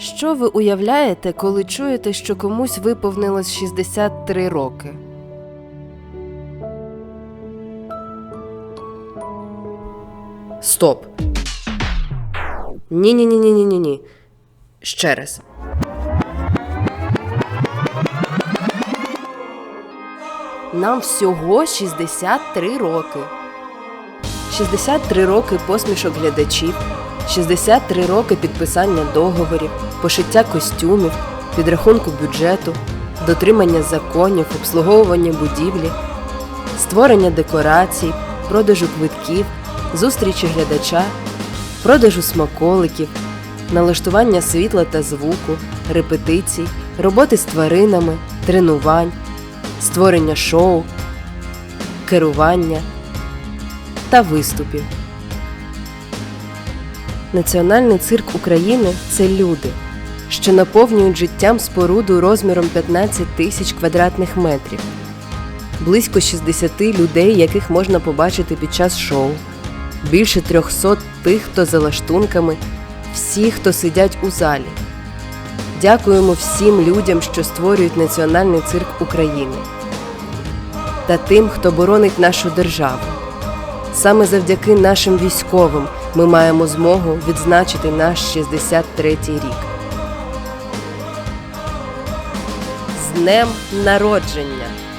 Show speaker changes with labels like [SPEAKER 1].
[SPEAKER 1] Що ви уявляєте, коли чуєте, що комусь виповнилось 63 роки? Стоп. Ні, ні, ні, ні, ні, ні, ні. Ще раз. Нам всього 63 роки. 63 роки посмішок глядачів, 63 роки підписання договорів, пошиття костюмів, підрахунку бюджету, дотримання законів, обслуговування будівлі, створення декорацій, продажу квитків, зустрічі глядача, продажу смаколиків, налаштування світла та звуку, репетицій, роботи з тваринами, тренувань, створення шоу, керування та виступів. Національний цирк України це люди, що наповнюють життям споруду розміром 15 тисяч квадратних метрів, близько 60 людей, яких можна побачити під час шоу, більше 300 тих, хто за лаштунками, всі, хто сидять у залі. Дякуємо всім людям, що створюють Національний цирк України та тим, хто боронить нашу державу. Саме завдяки нашим військовим ми маємо змогу відзначити наш 63-й рік. З днем народження!